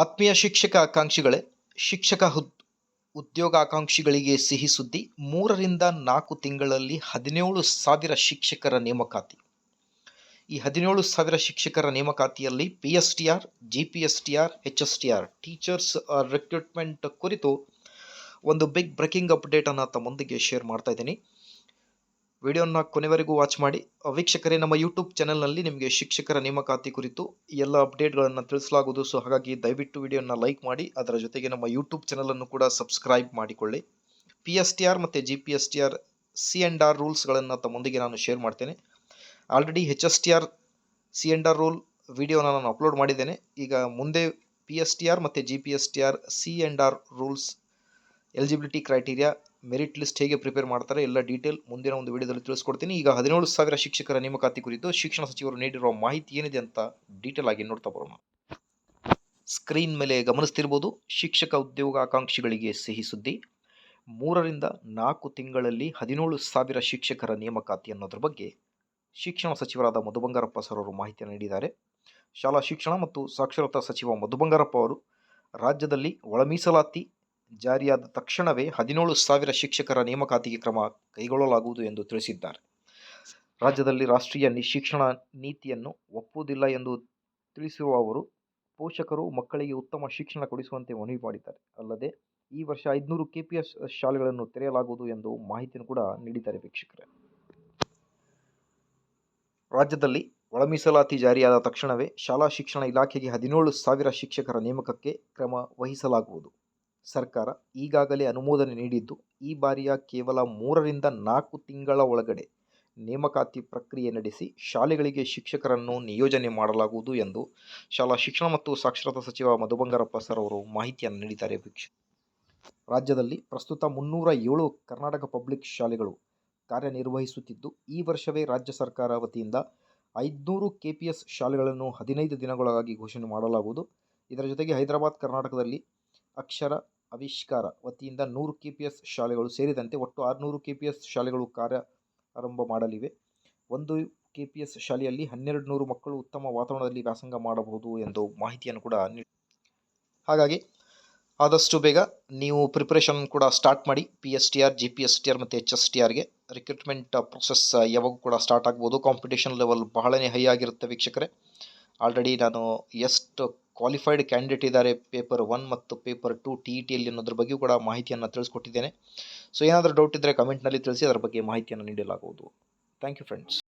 ಆತ್ಮೀಯ ಶಿಕ್ಷಕ ಆಕಾಂಕ್ಷಿಗಳೇ, ಶಿಕ್ಷಕ ಹುದ್ ಉದ್ಯೋಗಾಕಾಂಕ್ಷಿಗಳಿಗೆ ಸಿಹಿ ಸುದ್ದಿ ಮೂರರಿಂದ ನಾಲ್ಕು ತಿಂಗಳಲ್ಲಿ ಹದಿನೇಳು ಸಾವಿರ ಶಿಕ್ಷಕರ ನೇಮಕಾತಿ. ಈ ಹದಿನೇಳು ಸಾವಿರ ಶಿಕ್ಷಕರ ನೇಮಕಾತಿಯಲ್ಲಿ P S T R, G P S T R, H S T R, teachers recruitment ಕುರಿತು ಒಂದು ಬಿಗ್ ಬ್ರೇಕಿಂಗ್ ಅಪ್ಡೇಟನ್ನು ತಮ್ಮೊಂದಿಗೆ ಶೇರ್ ಮಾಡ್ತಾ ಇದ್ದೀನಿ. ವಿಡಿಯೋನ ಕೊನೆವರೆಗೂ ವಾಚ್ ಮಾಡಿ. ವೀಕ್ಷಕರೇ, ನಮ್ಮ ಯೂಟ್ಯೂಬ್ ಚಾನೆಲ್ನಲ್ಲಿ ನಿಮಗೆ ಶಿಕ್ಷಕರ ನೇಮಕಾತಿ ಕುರಿತು ಎಲ್ಲ ಅಪ್ಡೇಟ್ಗಳನ್ನು ತಿಳಿಸಲಾಗುವುದು. ಸೊ ಹಾಗಾಗಿ ದಯವಿಟ್ಟು ವಿಡಿಯೋನ ಲೈಕ್ ಮಾಡಿ. ಅದರ ಜೊತೆಗೆ ನಮ್ಮ ಯೂಟ್ಯೂಬ್ ಚಾನಲನ್ನು ಕೂಡ ಸಬ್ಸ್ಕ್ರೈಬ್ ಮಾಡಿಕೊಳ್ಳಿ. ಪಿ ಎಸ್ ಟಿ ಆರ್ ಮತ್ತು G P S T R C and R ರೂಲ್ಸ್ಗಳನ್ನು ತಮ್ಮೊಂದಿಗೆ ನಾನು ಶೇರ್ ಮಾಡ್ತೇನೆ. Already H S T R C and R rule ವಿಡಿಯೋನ ನಾನು ಅಪ್ಲೋಡ್ ಮಾಡಿದ್ದೇನೆ. ಈಗ ಮುಂದೆ ಪಿ ಎಸ್ ಟಿ ಆರ್ ಮತ್ತು G P S T R C and R rules eligibility criteria merit list ಹೇಗೆ ಪ್ರಿಪೇರ್ ಮಾಡ್ತಾರೆ ಎಲ್ಲ ಡೀಟೇಲ್ ಮುಂದಿನ ಒಂದು ವಿಡಿಯೋದಲ್ಲಿ ತಿಳಿಸ್ಕೊಡ್ತೀನಿ. ಈಗ ಹದಿನೇಳು ಸಾವಿರ ಶಿಕ್ಷಕರ ನೇಮಕಾತಿ ಕುರಿತು ಶಿಕ್ಷಣ ಸಚಿವರು ನೀಡಿರುವ ಮಾಹಿತಿ ಏನಿದೆ ಅಂತ ಡೀಟೇಲ್ ಆಗಿ ನೋಡ್ತಾ ಬರೋಣ. ಸ್ಕ್ರೀನ್ ಮೇಲೆ ಗಮನಿಸ್ತಿರ್ಬೋದು, ಶಿಕ್ಷಕ ಉದ್ಯೋಗ ಆಕಾಂಕ್ಷಿಗಳಿಗೆ ಸಿಹಿ ಸುದ್ದಿ. ಮೂರರಿಂದ ನಾಲ್ಕು ತಿಂಗಳಲ್ಲಿ ಹದಿನೇಳು ಸಾವಿರ ಶಿಕ್ಷಕರ ನೇಮಕಾತಿ ಅನ್ನೋದ್ರ ಬಗ್ಗೆ ಶಿಕ್ಷಣ ಸಚಿವರಾದ ಮಧು ಬಂಗಾರಪ್ಪ ಸರ್ ಅವರು ಮಾಹಿತಿಯನ್ನು ನೀಡಿದ್ದಾರೆ. ಶಾಲಾ ಶಿಕ್ಷಣ ಮತ್ತು ಸಾಕ್ಷರತಾ ಸಚಿವ ಮಧು ಬಂಗಾರಪ್ಪ ಅವರು ರಾಜ್ಯದಲ್ಲಿ ಒಳ ಮೀಸಲಾತಿ ಜಾರಿಯಾದ ತಕ್ಷಣವೇ ಹದಿನೇಳು ಸಾವಿರ ಶಿಕ್ಷಕರ ನೇಮಕಾತಿಗೆ ಕ್ರಮ ಕೈಗೊಳ್ಳಲಾಗುವುದು ಎಂದು ತಿಳಿಸಿದ್ದಾರೆ. ರಾಜ್ಯದಲ್ಲಿ ರಾಷ್ಟ್ರೀಯ ಶಿಕ್ಷಣ ನೀತಿಯನ್ನು ಒಪ್ಪುವುದಿಲ್ಲ ಎಂದು ತಿಳಿಸಿರುವ ಅವರು, ಪೋಷಕರು ಮಕ್ಕಳಿಗೆ ಉತ್ತಮ ಶಿಕ್ಷಣ ಕೊಡಿಸುವಂತೆ ಮನವಿ ಮಾಡಿದ್ದಾರೆ. ಅಲ್ಲದೆ, ಈ ವರ್ಷ ಐದುನೂರು ಕೆ ಪಿ ಎಸ್ ಶಾಲೆಗಳನ್ನು ತೆರೆಯಲಾಗುವುದು ಎಂದು ಮಾಹಿತಿಯನ್ನು ಕೂಡ ನೀಡಿದ್ದಾರೆ ವೀಕ್ಷಕರೇ. ರಾಜ್ಯದಲ್ಲಿ ಒಳ ಮೀಸಲಾತಿ ಜಾರಿಯಾದ ತಕ್ಷಣವೇ ಶಾಲಾ ಶಿಕ್ಷಣ ಇಲಾಖೆಗೆ ಹದಿನೇಳು ಸಾವಿರ ಶಿಕ್ಷಕರ ನೇಮಕಕ್ಕೆ ಕ್ರಮ ವಹಿಸಲಾಗುವುದು. ಸರ್ಕಾರ ಈಗಾಗಲೇ ಅನುಮೋದನೆ ನೀಡಿದ್ದು, ಈ ಬಾರಿಯ ಕೇವಲ ಮೂರರಿಂದ ನಾಲ್ಕು ತಿಂಗಳ ಒಳಗಡೆ ನೇಮಕಾತಿ ಪ್ರಕ್ರಿಯೆ ನಡೆಸಿ ಶಾಲೆಗಳಿಗೆ ಶಿಕ್ಷಕರನ್ನು ನಿಯೋಜನೆ ಮಾಡಲಾಗುವುದು ಎಂದು ಶಾಲಾ ಶಿಕ್ಷಣ ಮತ್ತು ಸಾಕ್ಷರತಾ ಸಚಿವ ಮಧು ಬಂಗಾರಪ್ಪ ಸರ್ ಅವರು ಮಾಹಿತಿಯನ್ನು ನೀಡಿದ್ದಾರೆ. ವೀಕ್ಷ, ರಾಜ್ಯದಲ್ಲಿ ಪ್ರಸ್ತುತ ಮುನ್ನೂರ ಏಳು ಕರ್ನಾಟಕ ಪಬ್ಲಿಕ್ ಶಾಲೆಗಳು ಕಾರ್ಯನಿರ್ವಹಿಸುತ್ತಿದ್ದು, ಈ ವರ್ಷವೇ ರಾಜ್ಯ ಸರ್ಕಾರ ವತಿಯಿಂದ ಐದುನೂರು ಕೆ ಪಿ ಎಸ್ ಶಾಲೆಗಳನ್ನು ಹದಿನೈದು ದಿನಗಳಾಗಿ ಘೋಷಣೆ ಮಾಡಲಾಗುವುದು. ಇದರ ಜೊತೆಗೆ ಹೈದರಾಬಾದ್, ಕರ್ನಾಟಕದಲ್ಲಿ ಅಕ್ಷರ ಆವಿಷ್ಕಾರ ವತಿಯಿಂದ ನೂರು ಕೆ ಪಿ ಎಸ್ ಶಾಲೆಗಳು ಸೇರಿದಂತೆ ಒಟ್ಟು ಆರುನೂರು ಕೆ ಪಿ ಎಸ್ ಶಾಲೆಗಳು ಕಾರ್ಯ ಆರಂಭ ಮಾಡಲಿವೆ. ಒಂದು ಕೆ ಪಿ ಎಸ್ ಶಾಲೆಯಲ್ಲಿ ಹನ್ನೆರಡು ನೂರು ಮಕ್ಕಳು ಉತ್ತಮ ವಾತಾವರಣದಲ್ಲಿ ವ್ಯಾಸಂಗ ಮಾಡಬಹುದು ಎಂದು ಮಾಹಿತಿಯನ್ನು ಕೂಡ ನೀಡಿ ಹಾಗಾಗಿ ಆದಷ್ಟು ಬೇಗ ನೀವು ಪ್ರಿಪ್ರೇಷನ್ ಕೂಡ ಸ್ಟಾರ್ಟ್ ಮಾಡಿ P S T R G P S T R ಮತ್ತು ಎಚ್ ಎಸ್ ಟಿ ಆರ್ಗೆ ರಿಕ್ರೂಟ್ಮೆಂಟ್ ಪ್ರೊಸೆಸ್ ಯಾವಾಗ ಕೂಡ ಸ್ಟಾರ್ಟ್ ಆಗ್ಬೋದು. ಕಾಂಪಿಟೇಷನ್ ಲೆವೆಲ್ ಬಹಳನೇ ಹೈ ಆಗಿರುತ್ತೆ ವೀಕ್ಷಕರೇ. ಆಲ್ರೆಡಿ ನಾನು ಎಷ್ಟು ಕ್ವಾಲಿಫೈಡ್ ಕ್ಯಾಂಡಿಡೇಟ್ ಇದ್ದಾರೆ ಪೇಪರ್ ಒನ್ ಮತ್ತು ಪೇಪರ್ ಟು ಟಿ ಇ ಟಿಯಲ್ಲಿ ಅನ್ನೋದ್ರ ಬಗ್ಗೆಯೂ ಕೂಡ ಮಾಹಿತಿಯನ್ನು ತಿಳಿಸ್ಕೊಟ್ಟಿದ್ದೇನೆ. ಸೊ ಏನಾದರೂ ಡೌಟ್ ಇದ್ದರೆ ಕಮೆಂಟ್ನಲ್ಲಿ ತಿಳಿಸಿ, ಅದರ ಬಗ್ಗೆ ಮಾಹಿತಿಯನ್ನು ನೀಡಲಾಗುವುದು. Thank you friends